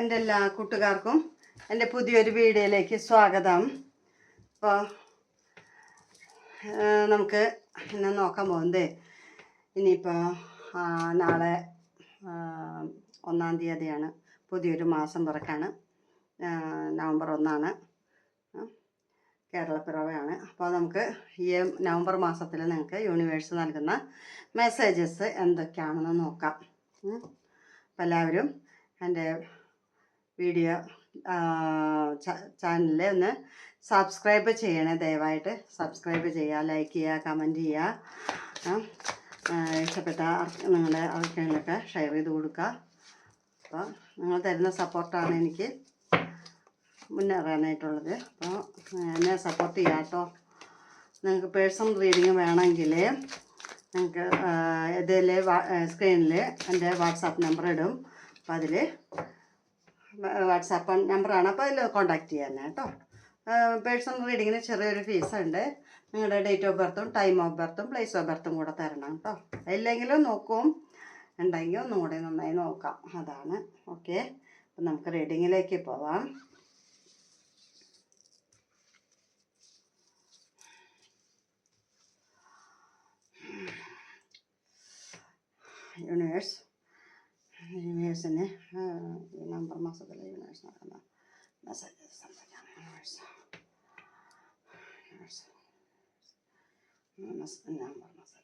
എന്റെ എല്ലാ കൂട്ടുകാർക്കും എന്റെ പുതിയൊരു വീഡിയോയിലേക്ക് സ്വാഗതം. അപ്പോൾ നമുക്ക് ഇന്ന് നോക്കാൻ പോകുന്നത് ഇനിയിപ്പോൾ നാളെ ഒന്നാം തീയതിയാണ്. പുതിയൊരു മാസം പിറക്കാണ് നവംബർ ഒന്നാണ്. കേരളപ്പിറവയാണ്. അപ്പോൾ നമുക്ക് ഈ നവംബർ മാസത്തിൽ നിങ്ങൾക്ക് യൂണിവേഴ്സ് നൽകുന്ന മെസ്സേജസ് എന്തൊക്കെയാണെന്ന് നോക്കാം. അപ്പോൾ എല്ലാവരും എന്റെ വീഡിയോ ചാനലിൽ ഒന്ന് സബ്സ്ക്രൈബ് ചെയ്യണേ ദയവായിട്ട്. സബ്സ്ക്രൈബ് ചെയ്യുക ലൈക്ക് ചെയ്യുക കമന്റ് ചെയ്യുക. ഇഷ്ടപ്പെട്ട നിങ്ങളുടെ ആൾക്കാരിലൊക്കെ ഷെയർ ചെയ്ത് കൊടുക്കുക. അപ്പോൾ നിങ്ങൾ തരുന്ന സപ്പോർട്ടാണ് എനിക്ക് മുന്നേറാനായിട്ടുള്ളത്. അപ്പോൾ എന്നെ സപ്പോർട്ട് ചെയ്യാം കേട്ടോ. നിങ്ങൾക്ക് പേഴ്സണൽ റീഡിങ് വേണമെങ്കിൽ നിങ്ങൾക്ക് ഇതിൽ സ്ക്രീനിൽ എന്റെ വാട്സാപ്പ് നമ്പർ ഇടും. അപ്പോൾ അതിൽ വാട്സാപ്പ് നമ്പറാണ്. അപ്പോൾ അതിൽ കോൺടാക്ട് ചെയ്യാൻ കേട്ടോ. പേഴ്സണൽ റീഡിങ്ങിന് ചെറിയൊരു ഫീസുണ്ട്. നിങ്ങളുടെ ഡേറ്റ് ഓഫ് ബർത്തും ടൈം ഓഫ് ബർത്തും പ്ലേസ് ഓഫ് ബർത്തും കൂടെ തരണം കേട്ടോ. ഇല്ലെങ്കിലും നോക്കും. ഉണ്ടെങ്കിൽ ഒന്നും കൂടെ നന്നായി നോക്കാം. അതാണ്. ഓക്കെ. അപ്പം നമുക്ക് റീഡിങ്ങിലേക്ക് പോവാം. Universe. üniversitene number masada üniversite ama mesela üniversite üniversite number masada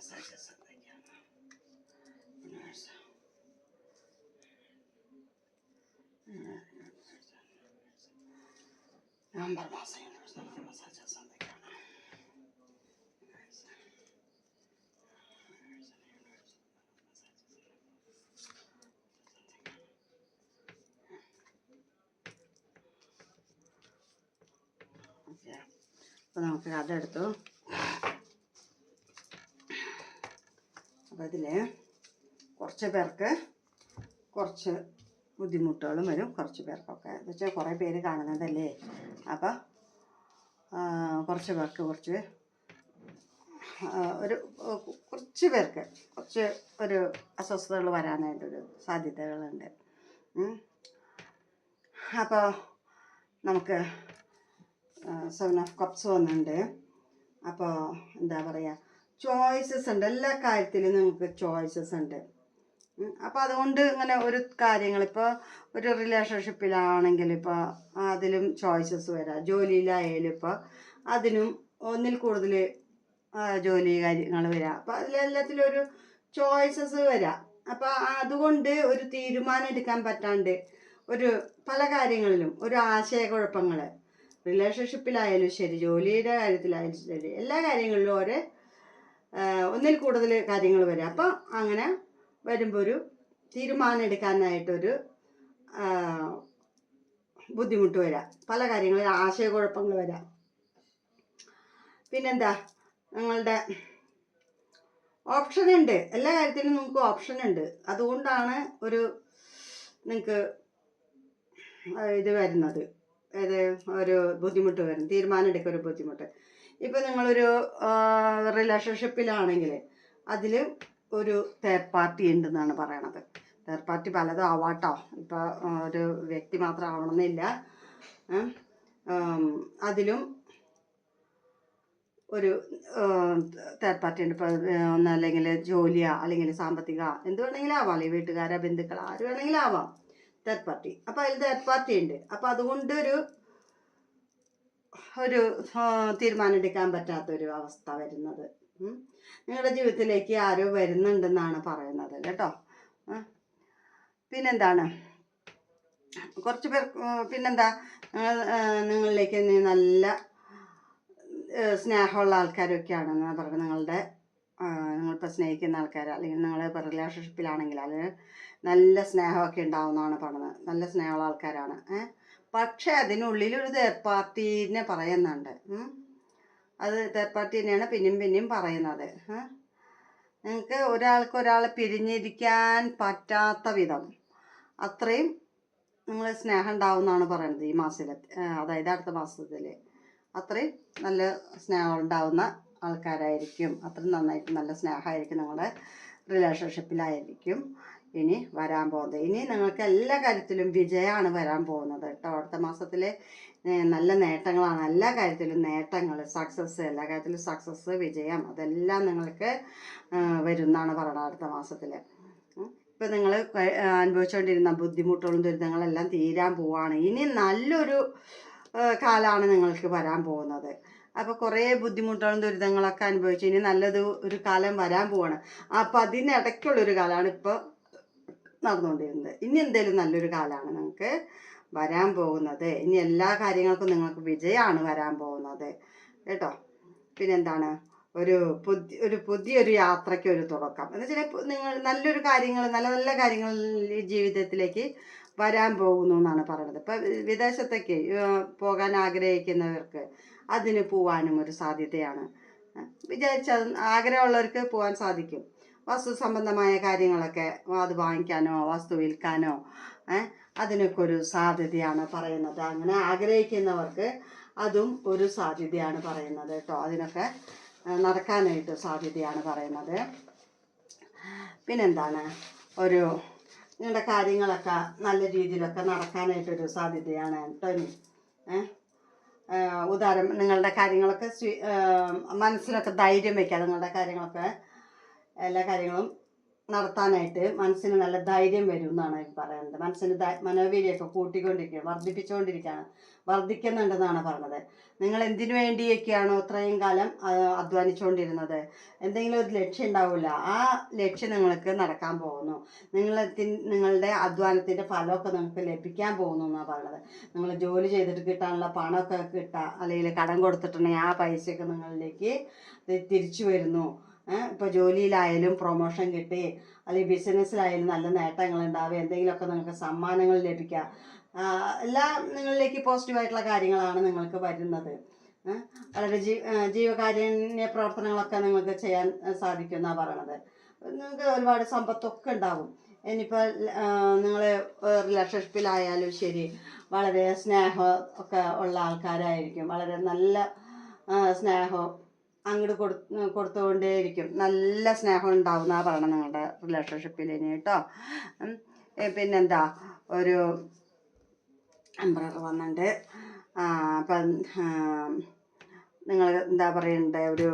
universe universe എൻ്റെ വ്യൂസിന് നവംബർ മാസത്തിലെ യൂണിവേഴ്സ് നൽകുന്ന മെസ്സേജസ് എന്തൊക്കെയാണ് യൂണിവേഴ്സ് നവംബർ മാസം യൂണിവേഴ്സ് നൽകുന്ന മെസ്സേജസ് എന്തൊക്കെയാണ് യൂണിവേഴ്സ് ഓക്കെ അപ്പോൾ നമുക്ക് കഥ അപ്പോൾ കുറച്ച് പേർക്ക് കുറച്ച് ബുദ്ധിമുട്ടുകളും വരും കുറച്ച് പേർക്കൊക്കെ. എന്ന് വെച്ചാൽ കുറേ പേര് കാണുന്നതല്ലേ? അപ്പോൾ കുറച്ച് പേർക്ക് കുറച്ച് ഒരു കുറച്ച് പേർക്ക് കുറച്ച് ഒരു അസ്വസ്ഥതകൾ വരാനായിട്ടൊരു സാധ്യതകളുണ്ട്. അപ്പോൾ നമുക്ക് സെവൻ ഓഫ് കപ്സ് വന്നിട്ടുണ്ട് അപ്പോൾ എന്താ പറയുക ചോയ്സസ് ഉണ്ട്. എല്ലാ കാര്യത്തിലും നിങ്ങൾക്ക് ചോയ്സസ് ഉണ്ട്. അപ്പോൾ അതുകൊണ്ട് ഇങ്ങനെ ഒരു കാര്യങ്ങൾ ഇപ്പോൾ ഒരു റിലേഷൻഷിപ്പിലാണെങ്കിൽ ഇപ്പോൾ അതിലും ചോയ്സസ് വരാം. ജോലിയിലായാലും ഇപ്പോൾ അതിനും ഒന്നിൽ കൂടുതൽ ജോലി കാര്യങ്ങൾ വരാം. അപ്പോൾ അതിലെല്ലാത്തിലും ഒരു ചോയ്സസ് വരാം. അപ്പോൾ അതുകൊണ്ട് ഒരു തീരുമാനം എടുക്കാൻ പറ്റാണ്ട് ഒരു പല കാര്യങ്ങളിലും ഒരു ആശയക്കുഴപ്പങ്ങൾ. റിലേഷൻഷിപ്പിലായാലും ശരി ജോലിയുടെ കാര്യത്തിലായാലും ശരി എല്ലാ കാര്യങ്ങളിലും ആ, ഒന്നിൽ കൂടുതൽ കാര്യങ്ങൾ വരാം. അപ്പം അങ്ങനെ വരുമ്പോൾ ഒരു തീരുമാനം എടുക്കാനായിട്ടൊരു ബുദ്ധിമുട്ട് വരാം. പല കാര്യങ്ങളിൽ ആശയക്കുഴപ്പങ്ങൾ വരാം. പിന്നെന്താ? നിങ്ങളുടെ ഓപ്ഷൻ ഉണ്ട്. എല്ലാ കാര്യത്തിനും നിങ്ങൾക്ക് ഓപ്ഷൻ ഉണ്ട്. അതുകൊണ്ടാണ് ഒരു നിങ്ങൾക്ക് ഇത് വരുന്നത്. ഏത് ഒരു ബുദ്ധിമുട്ട് വരും തീരുമാനം എടുക്കുക ഒരു ബുദ്ധിമുട്ട്. ഇപ്പം നിങ്ങളൊരു റിലേഷൻഷിപ്പിലാണെങ്കിൽ അതിൽ ഒരു തേർഡ് പാർട്ടി ഉണ്ടെന്നാണ് പറയണത്. തേർഡ് പാർട്ടി പലതും ആവാട്ടോ. ഇപ്പോൾ ഒരു വ്യക്തി മാത്രം ആവണമെന്നില്ല. അതിലും ഒരു തേർഡ് പാർട്ടി ഉണ്ട്. ഇപ്പോൾ ഒന്നല്ലെങ്കിൽ ജോലിയാ അല്ലെങ്കിൽ സാമ്പത്തിക എന്ത് വേണമെങ്കിലും ആവാം. അല്ലെങ്കിൽ വീട്ടുകാരാ ബന്ധുക്കളാ ആര് വേണമെങ്കിലും ആവാം. തേർഡ് പാർട്ടി അപ്പോൾ അതിൽ തേർഡ് പാർട്ടി ഉണ്ട്. അപ്പോൾ അതുകൊണ്ട് ഒരു ഒരു തീരുമാനമെടുക്കാൻ പറ്റാത്തൊരു അവസ്ഥ വരുന്നത്. നിങ്ങളുടെ ജീവിതത്തിലേക്ക് ആരോ വരുന്നുണ്ടെന്നാണ് പറയുന്നത്. കേട്ടോ. പിന്നെന്താണ്? കുറച്ച് പേർ പിന്നെന്താ? നിങ്ങൾ, നിങ്ങളിലേക്ക് നല്ല സ്നേഹമുള്ള ആൾക്കാരൊക്കെയാണെന്ന് പറയുന്നത് നിങ്ങളുടെ നിങ്ങളിപ്പോൾ സ്നേഹിക്കുന്ന ആൾക്കാർ അല്ലെങ്കിൽ നിങ്ങൾ ഇപ്പോൾ റിലേഷൻഷിപ്പിലാണെങ്കിൽ അത് നല്ല സ്നേഹമൊക്കെ ഉണ്ടാവുമെന്നാണ് പറയുന്നത് നല്ല സ്നേഹമുള്ള ആൾക്കാരാണ്. ഏ? പക്ഷേ അതിനുള്ളിൽ ഒരു തേർഡ് പാർട്ടീനെ പറയുന്നുണ്ട് അത് തേർഡ് പാർട്ടി തന്നെയാണ് പിന്നെയും പിന്നെയും പറയുന്നത്. നിങ്ങൾക്ക് ഒരാൾക്ക് ഒരാളെ പിരിഞ്ഞിരിക്കാൻ പറ്റാത്ത വിധം അത്രയും നിങ്ങൾ സ്നേഹം ഉണ്ടാവും എന്നാണ് പറയുന്നത് ഈ മാസത്തിലെ. അതായത് അടുത്ത മാസത്തിൽ അത്രയും നല്ല സ്നേഹം ഉണ്ടാവുന്ന ആൾക്കാരായിരിക്കും. അത്രയും നന്നായിട്ട് നല്ല സ്നേഹമായിരിക്കും നിങ്ങളുടെ റിലേഷൻഷിപ്പിലായിരിക്കും ഇനി വരാൻ പോകുന്നത്. ഇനി നിങ്ങൾക്ക് എല്ലാ കാര്യത്തിലും വിജയമാണ് വരാൻ പോകുന്നത് കേട്ടോ. അടുത്ത മാസത്തിലെ നല്ല നേട്ടങ്ങളാണ്. എല്ലാ കാര്യത്തിലും നേട്ടങ്ങൾ സക്സസ് എല്ലാ കാര്യത്തിലും സക്സസ് വിജയം അതെല്ലാം നിങ്ങൾക്ക് വരുന്നതാണ് വരും പറയുന്നത് അടുത്ത മാസത്തിൽ ഇപ്പം നിങ്ങൾ അനുഭവിച്ചുകൊണ്ടിരുന്ന ബുദ്ധിമുട്ടുകളും ദുരിതങ്ങളെല്ലാം തീരാൻ പോവാണ്. ഇനി നല്ലൊരു കാലമാണ് നിങ്ങൾക്ക് വരാൻ പോകുന്നത്. അപ്പോൾ കുറേ ബുദ്ധിമുട്ടുകളും ദുരിതങ്ങളൊക്കെ അനുഭവിച്ചു ഇനി നല്ലത് ഒരു കാലം വരാൻ പോവാണ്. അപ്പം അതിനിടയ്ക്കുള്ളൊരു കാലമാണ് ഇപ്പോൾ നടന്നുകൊണ്ടിരുന്നത്. ഇനി എന്തേലും നല്ലൊരു കാലമാണ് നിങ്ങൾക്ക് വരാൻ പോകുന്നത്. ഇനി എല്ലാ കാര്യങ്ങൾക്കും നിങ്ങൾക്ക് വിജയമാണ് വരാൻ പോകുന്നത്. കേട്ടോ? പിന്നെന്താണ്? ഒരു പുതിയ ഒരു പുതിയൊരു യാത്രയ്ക്ക് ഒരു തുടക്കം. എന്ന് വെച്ചാൽ നിങ്ങൾ നല്ലൊരു കാര്യങ്ങൾ നല്ല നല്ല കാര്യങ്ങൾ ജീവിതത്തിലേക്ക് വരാൻ പോകുന്നു എന്നാണ് പറയുന്നത്. ഇപ്പം വിദേശത്തേക്ക് പോകാൻ ആഗ്രഹിക്കുന്നവർക്ക് അതിന് പോവാനും ഒരു സാധ്യതയാണ്. വിചാരിച്ച ആഗ്രഹമുള്ളവർക്ക് പോകാൻ സാധിക്കും. വസ്തു സംബന്ധമായ കാര്യങ്ങളൊക്കെ അത് വാങ്ങിക്കാനോ വസ്തു വിൽക്കാനോ അതിനൊക്കെ ഒരു സാധ്യതയാണ് പറയുന്നത്. അങ്ങനെ ആഗ്രഹിക്കുന്നവർക്ക് അതും ഒരു സാധ്യതയാണ് പറയുന്നത് കേട്ടോ. അതിനൊക്കെ നടക്കാനായിട്ട് സാധ്യതയാണ് പറയുന്നത്. പിന്നെന്താണ്? ഒരു നിങ്ങളുടെ കാര്യങ്ങളൊക്കെ നല്ല രീതിയിലൊക്കെ നടക്കാനായിട്ടൊരു സാധ്യതയാണ് ടോനി ഉദാഹരണം നിങ്ങളുടെ കാര്യങ്ങളൊക്കെ മനസ്സിലൊക്കെ ധൈര്യം വയ്ക്കുക നിങ്ങളുടെ കാര്യങ്ങളൊക്കെ എല്ലാ കാര്യങ്ങളും നടത്താനായിട്ട് മനസ്സിന് നല്ല ധൈര്യം വരും എന്നാണ് പറയുന്നത് മനസ്സിന് മനോവീര്യമൊക്കെ കൂട്ടിക്കൊണ്ടിരിക്കുക വർദ്ധിപ്പിച്ചുകൊണ്ടിരിക്കുകയാണ് വർദ്ധിക്കുന്നുണ്ടെന്നാണ് പറഞ്ഞത്. നിങ്ങൾ എന്തിനു വേണ്ടിയൊക്കെയാണോ ഇത്രയും കാലം അധ്വാനിച്ചുകൊണ്ടിരുന്നത്? എന്തെങ്കിലും ഒരു ലക്ഷ്യം ഉണ്ടാവില്ല. ആ ലക്ഷ്യം നിങ്ങൾക്ക് നടക്കാൻ പോകുന്നു. നിങ്ങൾ നിങ്ങളുടെ അധ്വാനത്തിന്റെ ഫലമൊക്കെ നിങ്ങൾക്ക് ലഭിക്കാൻ പോകുന്നു എന്നാണ് പറയുന്നത്. നിങ്ങൾ ജോലി ചെയ്തിട്ട് കിട്ടാനുള്ള പണമൊക്കെ കിട്ടുക അല്ലെങ്കിൽ കടം കൊടുത്തിട്ടുണ്ടെങ്കിൽ ആ പൈസയൊക്കെ നിങ്ങളിലേക്ക് തിരിച്ചു വരുന്നു. ഇപ്പോൾ ജോലിയിലായാലും പ്രൊമോഷൻ കിട്ടി അല്ലെങ്കിൽ ബിസിനസ്സിലായാലും നല്ല നേട്ടങ്ങൾ ഉണ്ടാവുക എന്തെങ്കിലുമൊക്കെ നിങ്ങൾക്ക് സമ്മാനങ്ങൾ ലഭിക്കുക. എല്ലാം നിങ്ങളിലേക്ക് പോസിറ്റീവായിട്ടുള്ള കാര്യങ്ങളാണ് നിങ്ങൾക്ക് വരുന്നത്. വളരെ ജീ ജീവകാരുണ്യ പ്രവർത്തനങ്ങളൊക്കെ നിങ്ങൾക്ക് ചെയ്യാൻ സാധിക്കും എന്നാണ് പറയണത്. നിങ്ങൾക്ക് ഒരുപാട് സമ്പത്തൊക്കെ ഉണ്ടാവും. ഇനിയിപ്പോൾ നിങ്ങൾ റിലേഷൻഷിപ്പിലായാലും ശരി വളരെ സ്നേഹം ഒക്കെ ഉള്ള ആൾക്കാരായിരിക്കും. വളരെ നല്ല സ്നേഹം അങ്ങോട്ട് കൊടു കൊടുത്തുകൊണ്ടേയിരിക്കും നല്ല സ്നേഹം ഉണ്ടാവും എന്നാണ് പറയണത് നിങ്ങളുടെ റിലേഷൻഷിപ്പിൽ ഇനി കേട്ടോ. പിന്നെന്താ? ഒരു എംബ്രർ വന്നിട്ടുണ്ട് അപ്പം നിങ്ങൾ എന്താ പറയണ്ടേ? ഒരു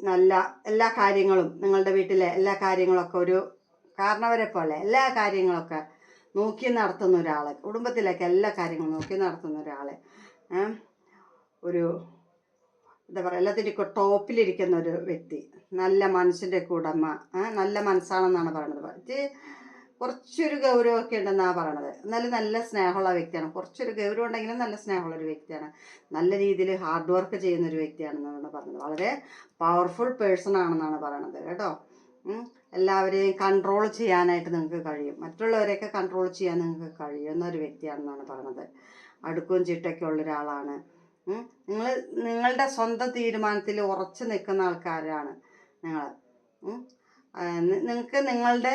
നല്ല എല്ലാ കാര്യങ്ങളും നിങ്ങളുടെ വീട്ടിലെ എല്ലാ കാര്യങ്ങളൊക്കെ ഒരു കാരണവരെ പോലെ എല്ലാ കാര്യങ്ങളൊക്കെ നോക്കി നടത്തുന്ന ഒരാൾ കുടുംബത്തിലേക്ക് എല്ലാ കാര്യങ്ങളും നോക്കി നടത്തുന്ന ഒരാൾ ഒരു എന്താ പറയുക എല്ലാത്തിന്റെയൊക്കെ ടോപ്പിലിരിക്കുന്ന ഒരു വ്യക്തി. നല്ല മനസ്സിന്റെ ഉടമ നല്ല മനസ്സാണെന്നാണ് പറയണത്. ഇത് കുറച്ചൊരു ഗൗരവമൊക്കെ ഉണ്ടെന്നാണ് പറയണത്. എന്നാലും നല്ല സ്നേഹമുള്ള വ്യക്തിയാണ്. കുറച്ചൊരു ഗൗരവം ഉണ്ടെങ്കിലും നല്ല സ്നേഹമുള്ള ഒരു വ്യക്തിയാണ്. നല്ല രീതിയിൽ ഹാർഡ് വർക്ക് ചെയ്യുന്ന ഒരു വ്യക്തിയാണെന്നാണ് പറഞ്ഞത്. വളരെ പവർഫുൾ പേഴ്സൺ ആണെന്നാണ് പറയണത് കേട്ടോ. എല്ലാവരെയും കൺട്രോൾ ചെയ്യാനായിട്ട് നിങ്ങൾക്ക് കഴിയും. മറ്റുള്ളവരെയൊക്കെ കൺട്രോൾ ചെയ്യാൻ നിങ്ങൾക്ക് കഴിയുന്ന ഒരു വ്യക്തിയാണെന്നാണ് പറയണത്. അടുക്കും ചിട്ടൊക്കെ ഉള്ള ഒരാളാണ്. നിങ്ങൾ നിങ്ങളുടെ സ്വന്തം തീരുമാനത്തിൽ ഉറച്ചു നിൽക്കുന്ന ആൾക്കാരാണ് നിങ്ങൾ നിങ്ങൾക്ക് നിങ്ങളുടെ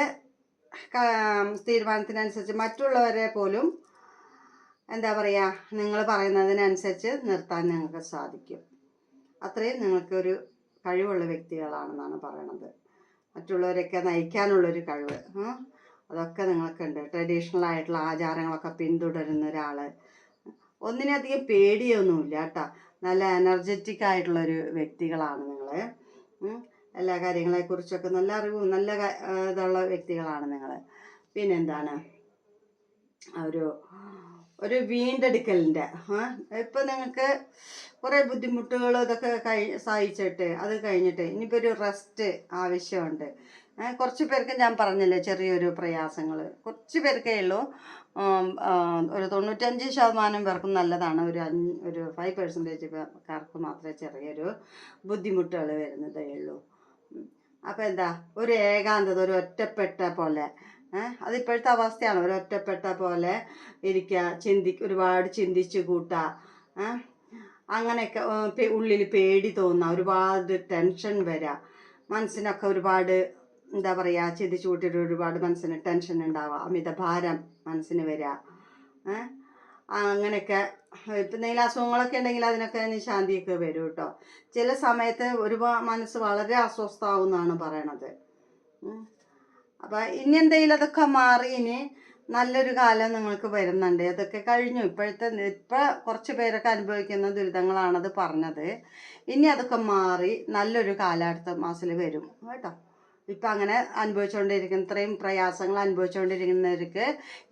തീരുമാനത്തിനനുസരിച്ച് മറ്റുള്ളവരെ പോലും എന്താ പറയുക നിങ്ങൾ പറയുന്നതിനനുസരിച്ച് നിർത്താൻ നിങ്ങൾക്ക് സാധിക്കും. അത്രയും നിങ്ങൾക്കൊരു കഴിവുള്ള വ്യക്തികളാണെന്നാണ് പറയണത്. മറ്റുള്ളവരൊക്കെ നയിക്കാനുള്ളൊരു കഴിവ്. അതൊക്കെ നിങ്ങൾക്കുണ്ട്. ട്രഡീഷണൽ ആയിട്ടുള്ള ആചാരങ്ങളൊക്കെ പിന്തുടരുന്ന ഒരാൾ ഒന്നിനധികം പേടിയൊന്നുമില്ല കേട്ടോ നല്ല എനർജറ്റിക് ആയിട്ടുള്ളൊരു വ്യക്തികളാണ് നിങ്ങൾ എല്ലാ കാര്യങ്ങളെക്കുറിച്ചൊക്കെ നല്ല അറിവും നല്ല ഇതുള്ള വ്യക്തികളാണ് നിങ്ങൾ പിന്നെന്താണ്? ഒരു ഒരു വീണ്ടെടുക്കലിന്റെ ഇപ്പം നിങ്ങൾക്ക് കുറേ ബുദ്ധിമുട്ടുകൾ ഇതൊക്കെ കഴി സഹിച്ചിട്ട് അത് കഴിഞ്ഞിട്ട് ഇനിയിപ്പോൾ ഒരു റെസ്റ്റ് ആവശ്യമുണ്ട്. കുറച്ച് പേർക്ക് ഞാൻ പറഞ്ഞല്ലോ ചെറിയൊരു പ്രയാസങ്ങൾ കുറച്ച് പേർക്കേ ഉള്ളൂ. ഒരു തൊണ്ണൂറ്റഞ്ച് ശതമാനം പേർക്കും നല്ലതാണ്. ഒരു അഞ്ച് ഒരു ഫൈവ് പെർസെന്റേജ് പേർക്ക് മാത്രമേ ചെറിയൊരു ബുദ്ധിമുട്ടുകൾ വരുന്നതേ ഉള്ളൂ. അപ്പോൾ എന്താ? ഒരു ഏകാന്തത ഒരു ഒറ്റപ്പെട്ട പോലെ. ഏഹ് അതിപ്പോഴത്തെ അവസ്ഥയാണ്. ഒരു ഒറ്റപ്പെട്ട പോലെ ഇരിക്കുക ചിന്തി ഒരുപാട് ചിന്തിച്ച് കൂട്ടുക അങ്ങനെയൊക്കെ ഉള്ളിൽ പേടി തോന്നുക ഒരുപാട് ടെൻഷൻ വരിക മനസ്സിനൊക്കെ ഒരുപാട് എന്താ പറയുക ചിന്തിച്ച് കൂട്ടിയിട്ട് ഒരുപാട് മനസ്സിന് ടെൻഷൻ ഉണ്ടാവുക അമിതഭാരം മനസ്സിന് വരിക അങ്ങനെയൊക്കെ. ഇപ്പം അസുഖങ്ങളൊക്കെ ഉണ്ടെങ്കിൽ അതിനൊക്കെ അതിന് ശാന്തിയൊക്കെ വരും കേട്ടോ ചില സമയത്ത് ഒരുപാട് മനസ്സ് വളരെ അസ്വസ്ഥമാവും എന്നാണ് പറയണത്. അപ്പം ഇനി എന്തെങ്കിലും അതൊക്കെ മാറി ഇനി നല്ലൊരു കാലം നിങ്ങൾക്ക് വരുന്നുണ്ട്. അതൊക്കെ കഴിഞ്ഞു. ഇപ്പോഴത്തെ ഇപ്പം കുറച്ച് പേരൊക്കെ അനുഭവിക്കുന്ന ദുരിതങ്ങളാണത് പറഞ്ഞത്. ഇനി അതൊക്കെ മാറി നല്ലൊരു കാലം അടുത്ത മാസത്തിൽ വരും. കേട്ടോ? ഇപ്പം അങ്ങനെ അനുഭവിച്ചുകൊണ്ടിരിക്കുന്ന ഇത്രയും പ്രയാസങ്ങൾ അനുഭവിച്ചുകൊണ്ടിരിക്കുന്നവർക്ക്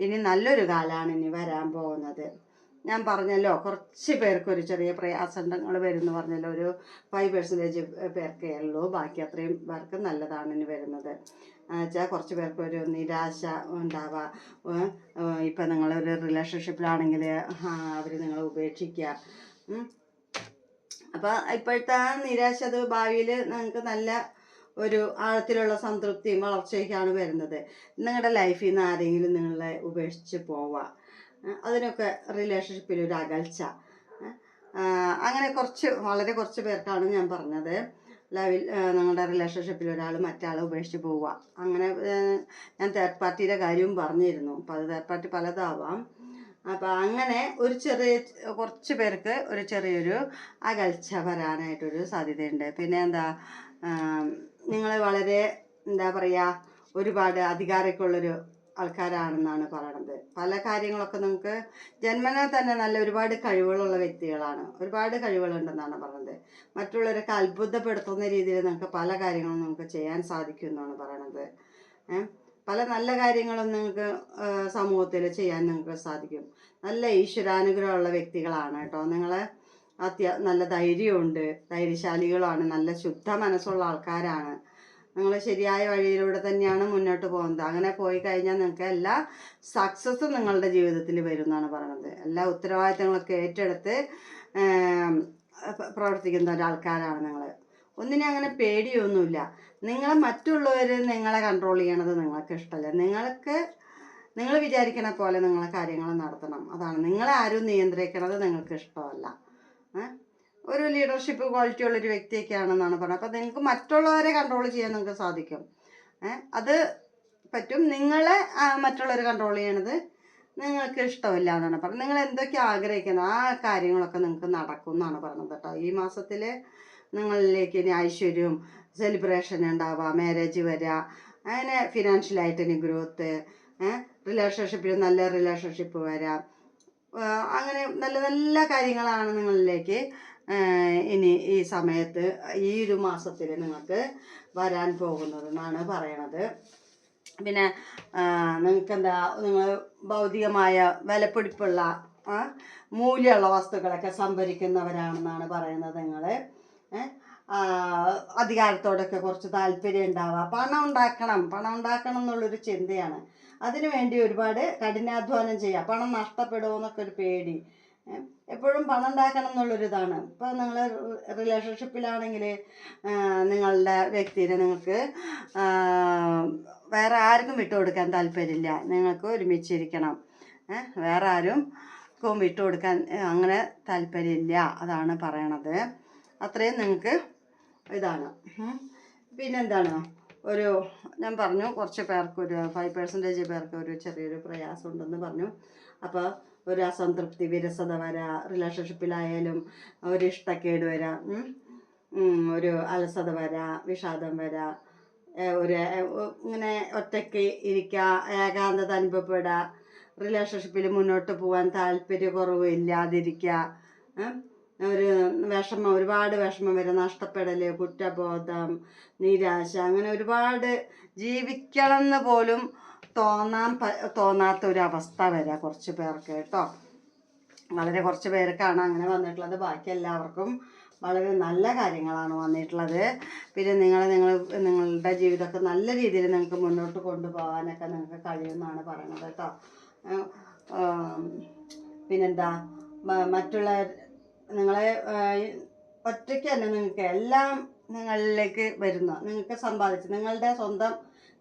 ഇനി നല്ലൊരു കാലമാണ് ഇനി വരാൻ പോകുന്നത്. ഞാൻ പറഞ്ഞല്ലോ കുറച്ച് പേർക്ക് ഒരു ചെറിയ പ്രയാസങ്ങൾ വരുമെന്ന് പറഞ്ഞല്ലോ ഒരു ഫൈവ് പെർസെന്റേജ് പേർക്കേ ഉള്ളൂ. ബാക്കി അത്രയും പേർക്ക് നല്ലതാണ് ഇനി വരുന്നത്. വെച്ചാൽ കുറച്ച് പേർക്ക് ഒരു നിരാശ ഉണ്ടാവുക ഇപ്പം നിങ്ങളൊരു റിലേഷൻഷിപ്പിലാണെങ്കിൽ അവർ നിങ്ങളെ ഉപേക്ഷിക്കുക അപ്പം അപ്പോൾ ഇപ്പോഴത്തെ നിരാശ അത് ഭാവിയിൽ നിങ്ങൾക്ക് നല്ല ഒരു ആഴത്തിലുള്ള സംതൃപ്തിയും വളർച്ചയൊക്കെയാണ് വരുന്നത്. നിങ്ങളുടെ ലൈഫിൽ നിന്ന് ആരെങ്കിലും നിങ്ങളെ ഉപേക്ഷിച്ച് ഏഹ് അതിനൊക്കെ റിലേഷൻഷിപ്പിൽ ഒരു അകൽച്ച. അങ്ങനെ കുറച്ച് വളരെ കുറച്ച് പേർക്കാണ് ഞാൻ പറഞ്ഞത്. ലൈവിൽ നിങ്ങളുടെ റിലേഷൻഷിപ്പിൽ ഒരാൾ മറ്റാളെ ഉപേക്ഷിച്ച് പോവുക അങ്ങനെ ഞാൻ തേർഡ് പാർട്ടിയുടെ കാര്യവും പറഞ്ഞിരുന്നു. അപ്പോൾ അത് തേർഡ് പാർട്ടി പലതാവാം. അപ്പോൾ അങ്ങനെ ഒരു ചെറിയ കുറച്ച് പേർക്ക് ഒരു ചെറിയൊരു അകൽച്ച വരാനായിട്ടൊരു സാധ്യതയുണ്ട്. പിന്നെ എന്താ നിങ്ങൾ വളരെ എന്താ പറയുക ഒരുപാട് അധികാരമൊക്കെ ഉള്ളൊരു ആൾക്കാരാണെന്നാണ് പറയണത്. പല കാര്യങ്ങളൊക്കെ നിങ്ങൾക്ക് ജന്മനാ തന്നെ നല്ല ഒരുപാട് കഴിവുകളുള്ള വ്യക്തികളാണ്. ഒരുപാട് കഴിവുകളുണ്ടെന്നാണ് പറയുന്നത് മറ്റുള്ളവരൊക്കെ അത്ഭുതപ്പെടുത്തുന്ന രീതിയിൽ നിങ്ങൾക്ക് പല കാര്യങ്ങളും നിങ്ങൾക്ക് ചെയ്യാൻ സാധിക്കും എന്നാണ് പറയണത് പല നല്ല കാര്യങ്ങളും നിങ്ങൾക്ക് സമൂഹത്തിൽ ചെയ്യാൻ നിങ്ങൾക്ക് സാധിക്കും. നല്ല ഈശ്വരാനുഗ്രഹമുള്ള വ്യക്തികളാണ് കേട്ടോ നിങ്ങൾ അത്യാ നല്ല ധൈര്യമുണ്ട്. ധൈര്യശാലികളാണ്. നല്ല ശുദ്ധ മനസ്സുള്ള ആൾക്കാരാണ്. നിങ്ങൾ ശരിയായ വഴിയിലൂടെ തന്നെയാണ് മുന്നോട്ട് പോകുന്നത്. അങ്ങനെ പോയി കഴിഞ്ഞാൽ നിങ്ങൾക്ക് എല്ലാ സക്സസ്സും നിങ്ങളുടെ ജീവിതത്തിൽ വരും എന്നാണ് പറയുന്നത്. എല്ലാ ഉത്തരവാദിത്തങ്ങളൊക്കെ ഏറ്റെടുത്ത് പ്രവർത്തിക്കുന്ന ഒരാൾക്കാരാണ് നിങ്ങൾ ഒന്നിനും അങ്ങനെ പേടിയൊന്നുമില്ല. നിങ്ങൾ മറ്റുള്ളവർ നിങ്ങളെ കൺട്രോൾ ചെയ്യണത് നിങ്ങൾക്ക് ഇഷ്ടമല്ല. നിങ്ങൾക്ക് നിങ്ങൾ വിചാരിക്കണ പോലെ നിങ്ങളെ കാര്യങ്ങൾ നടത്തണം. അതാണ്. നിങ്ങളെ ആരും നിയന്ത്രിക്കണത് നിങ്ങൾക്ക് ഇഷ്ടമല്ല? ഒരു ലീഡർഷിപ്പ് ക്വാളിറ്റി ഉള്ള ഒരു വ്യക്തിയൊക്കെയാണെന്നാണ് പറഞ്ഞത്. അപ്പം നിങ്ങൾക്ക് മറ്റുള്ളവരെ കൺട്രോൾ ചെയ്യാൻ നിങ്ങൾക്ക് സാധിക്കും. അത് പറ്റും. നിങ്ങളെ മറ്റുള്ളവർ കൺട്രോൾ ചെയ്യണത് നിങ്ങൾക്ക് ഇഷ്ടമില്ല എന്നാണ് പറഞ്ഞത്. നിങ്ങൾ എന്തൊക്കെ ആഗ്രഹിക്കുന്നത് ആ കാര്യങ്ങളൊക്കെ നിങ്ങൾക്ക് നടക്കും എന്നാണ് പറഞ്ഞത് കേട്ടോ. ഈ മാസത്തിൽ നിങ്ങളിലേക്ക് ഇനി ഐശ്വര്യവും സെലിബ്രേഷൻ ഉണ്ടാവുക മാരേജ് വരിക അങ്ങനെ ഫിനാൻഷ്യലായിട്ട് ഇനി ഗ്രോത്ത് റിലേഷൻഷിപ്പിൽ നല്ല റിലേഷൻഷിപ്പ് വരാം. അങ്ങനെ നല്ല നല്ല കാര്യങ്ങളാണ് നിങ്ങളിലേക്ക് ഇനി ഈ സമയത്ത് ഈ ഒരു മാസത്തിൽ നിങ്ങൾക്ക് വരാൻ പോകുന്നതെന്നാണ് പറയണത്. പിന്നെ നിങ്ങൾക്ക് എന്താ നിങ്ങൾ ഭൗതികമായ വിലപിടിപ്പുള്ള മൂല്യമുള്ള വസ്തുക്കളൊക്കെ സംഭരിക്കുന്നവരാണെന്നാണ് പറയുന്നത് നിങ്ങൾ അധികാരത്തോടൊക്കെ കുറച്ച് താല്പര്യം ഉണ്ടാവുക പണം ഉണ്ടാക്കണം പണം ഉണ്ടാക്കണം എന്നുള്ളൊരു ചിന്തയാണ്. അതിനു വേണ്ടി ഒരുപാട് കഠിനാധ്വാനം ചെയ്യുക പണം നഷ്ടപ്പെടുമോ എന്നൊക്കെ ഒരു പേടി. എപ്പോഴും പണം ഉണ്ടാക്കണം എന്നുള്ളൊരിതാണ്. ഇപ്പോൾ നിങ്ങൾ റിലേഷൻഷിപ്പിലാണെങ്കിൽ നിങ്ങളുടെ വ്യക്തിനെ നിങ്ങൾക്ക് വേറെ ആർക്കും വിട്ടുകൊടുക്കാൻ താല്പര്യമില്ല. നിങ്ങൾക്ക് ഒരുമിച്ചിരിക്കണം. വേറെ ആരും ക്കും വിട്ടുകൊടുക്കാൻ കൊടുക്കാൻ അങ്ങനെ താല്പര്യമില്ല. അതാണ് പറയണത്. അത്രയും നിങ്ങൾക്ക് ഇതാണ്. പിന്നെ പിന്നെന്താണ്? ഒരു ഞാൻ പറഞ്ഞു കുറച്ച് പേർക്ക് ഒരു ഫൈവ് പെർസെന്റേജ് പേർക്ക് ഒരു ചെറിയൊരു പ്രയാസം ഉണ്ടെന്ന് പറഞ്ഞു അപ്പോൾ ഒരു അസംതൃപ്തി വിരസത വരാ റിലേഷൻഷിപ്പിലായാലും ഒരു ഇഷ്ടക്കേട് വരാം ഒരു അലസത വരാ വിഷാദം വരാ ഒരു ഇങ്ങനെ ഒറ്റയ്ക്ക് ഇരിക്കുക ഏകാന്തത അനുഭവപ്പെടുക റിലേഷൻഷിപ്പിൽ മുന്നോട്ട് പോകാൻ താല്പര്യക്കുറവ് ഇല്ലാതിരിക്കുക? ഒരു വിഷമം ഒരുപാട് വിഷമം വരും. നഷ്ടപ്പെടൽ കുറ്റബോധം നിരാശ അങ്ങനെ ഒരുപാട് ജീവിക്കണം എന്ന് പോലും തോന്നാൻ തോന്നാത്ത ഒരു അവസ്ഥ വരിക കുറച്ച് പേർക്ക് കേട്ടോ. വളരെ കുറച്ച് പേർക്കാണ് അങ്ങനെ വന്നിട്ടുള്ളത്. ബാക്കി എല്ലാവർക്കും വളരെ നല്ല കാര്യങ്ങളാണ് വന്നിട്ടുള്ളത്. പിന്നെ നിങ്ങൾ നിങ്ങൾ നിങ്ങളുടെ ജീവിതമൊക്കെ നല്ല രീതിയിൽ നിങ്ങൾക്ക് മുന്നോട്ട് കൊണ്ടുപോകാനൊക്കെ നിങ്ങൾക്ക് കഴിയുമെന്നാണ് പറയുന്നത് കേട്ടോ. പിന്നെന്താ? മറ്റുള്ള നിങ്ങളെ ഒറ്റയ്ക്ക് തന്നെ നിങ്ങൾക്ക് എല്ലാം നിങ്ങളിലേക്ക് വരുന്ന നിങ്ങൾക്ക് സമ്പാദിച്ച് നിങ്ങളുടെ സ്വന്തം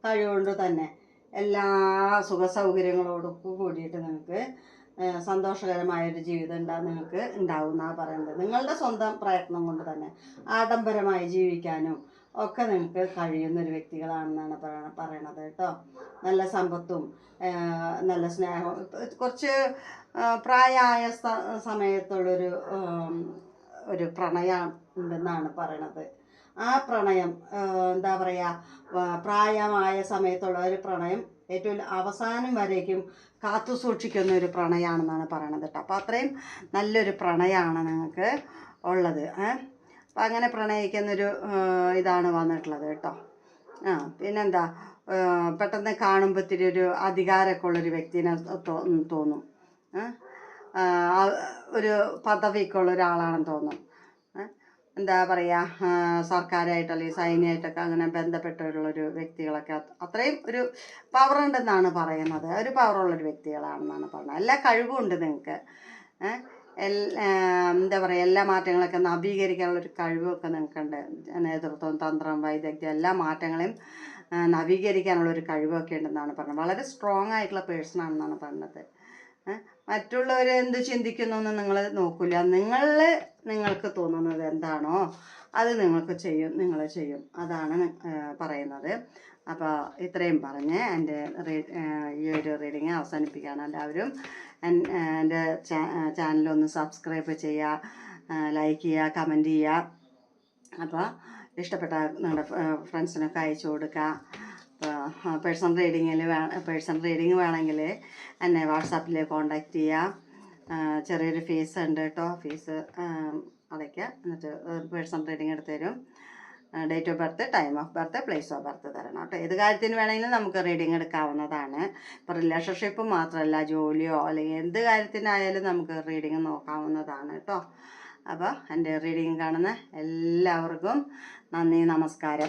കഴിവുകൊണ്ട് തന്നെ എല്ലാ സുഖ സൗകര്യങ്ങളോടും കൂടിയിട്ട് നിങ്ങൾക്ക് സന്തോഷകരമായ ഒരു ജീവിതം ഉണ്ടാ നിങ്ങൾക്ക് ഉണ്ടാവും എന്നാണ് പറയുന്നത് നിങ്ങളുടെ സ്വന്തം പ്രയത്നം കൊണ്ട് തന്നെ ആഡംബരമായി ജീവിക്കാനും ഒക്കെ നിങ്ങൾക്ക് കഴിയുന്ന ഒരു വ്യക്തികളാണെന്നാണ് പറയണ പറയണത് കേട്ടോ. നല്ല സമ്പത്തും നല്ല സ്നേഹവും. കുറച്ച് പ്രായമായ സമയത്തുള്ളൊരു ഒരു പ്രണയം ഉണ്ടെന്നാണ് പറയണത്. ആ പ്രണയം എന്താ പറയുക പ്രായമായ സമയത്തുള്ള ഒരു പ്രണയം ഏറ്റവും അവസാനം വരേക്കും കാത്തു സൂക്ഷിക്കുന്ന ഒരു പ്രണയമാണെന്നാണ് പറയണത് കേട്ടോ. അപ്പോൾ അത്രയും നല്ലൊരു പ്രണയമാണ് നിങ്ങൾക്ക് ഉള്ളത് ഏ? അപ്പം അങ്ങനെ പ്രണയിക്കുന്നൊരു ഇതാണ് വന്നിട്ടുള്ളത് കേട്ടോ. ആ പിന്നെന്താ പെട്ടെന്ന് കാണുമ്പോൾ ഇത്തിരി ഒരു അധികാരമൊക്കെ ഉള്ളൊരു വ്യക്തിനെ തോന്നും. ഒരു പദവിയൊക്കെ ഉള്ള ഒരാളാണെന്ന് തോന്നും? എന്താ പറയുക സർക്കാരായിട്ട് അല്ലെങ്കിൽ സൈന്യമായിട്ടൊക്കെ അങ്ങനെ ബന്ധപ്പെട്ടുള്ളൊരു വ്യക്തികളൊക്കെ അത്രയും ഒരു പവർ ഉണ്ടെന്നാണ് പറയുന്നത്. ഒരു പവറുള്ളൊരു വ്യക്തികളാണെന്നാണ് പറയുന്നത് എല്ലാ കഴിവും ഉണ്ട് നിങ്ങൾക്ക്. എന്താ പറയുക എല്ലാ മാറ്റങ്ങളൊക്കെ നവീകരിക്കാനുള്ള ഒരു കഴിവൊക്കെ നിങ്ങൾക്കുണ്ട്. നേതൃത്വം തന്ത്രം വൈദഗ്ധ്യം എല്ലാ മാറ്റങ്ങളെയും നവീകരിക്കാനുള്ള ഒരു കഴിവൊക്കെ ഉണ്ടെന്നാണ് പറഞ്ഞത്. വളരെ സ്ട്രോങ് ആയിട്ടുള്ള പേഴ്സൺ ആണെന്നാണ് പറഞ്ഞത്. മറ്റുള്ളവർ എന്ത് ചിന്തിക്കുന്നു എന്ന് നിങ്ങൾ നോക്കില്ല നിങ്ങൾ നിങ്ങൾക്ക് തോന്നുന്നത് എന്താണോ അത് നിങ്ങൾക്ക് ചെയ്യും നിങ്ങൾ ചെയ്യും. അതാണ് പറയുന്നത്. അപ്പോൾ ഇത്രയും പറഞ്ഞ് എന്റെ ഈ ഒരു റീഡിങ് അവസാനിപ്പിക്കുകയാണ്. എല്ലാവരും എന്റെ ചാനലൊന്ന് സബ്സ്ക്രൈബ് ചെയ്യുക ലൈക്ക് ചെയ്യുക കമന്റ് ചെയ്യുക അപ്പോൾ ഇഷ്ടപ്പെട്ട നിങ്ങളുടെ ഫ്രണ്ട്സിനൊക്കെ അയച്ചു കൊടുക്കുക അപ്പോൾ പേഴ്സണൽ റീഡിങ്ങിൽ വേ പേഴ്സണൽ റീഡിങ് വേണമെങ്കിൽ എന്നെ വാട്സാപ്പിൽ കോണ്ടാക്ട് ചെയ്യുക ചെറിയൊരു ഫീസ് ഉണ്ട് കേട്ടോ. ഫീസ് അടയ്ക്കുക. എന്നിട്ട് പേഴ്സണൽ റീഡിങ് എടുത്തു തരും. Date of birth time of birth place of birth തരണം കേട്ടോ. ഏത് കാര്യത്തിന് വേണമെങ്കിലും നമുക്ക് റീഡിങ് എടുക്കാവുന്നതാണ്. ഇപ്പോൾ റിലേഷൻഷിപ്പ് മാത്രമല്ല ജോലിയോ അല്ലെങ്കിൽ എന്ത് കാര്യത്തിനായാലും നമുക്ക് റീഡിങ് നോക്കാവുന്നതാണ് കേട്ടോ. അപ്പോൾ എന്റെ റീഡിങ് കാണുന്ന എല്ലാവർക്കും നന്ദി നമസ്കാരം.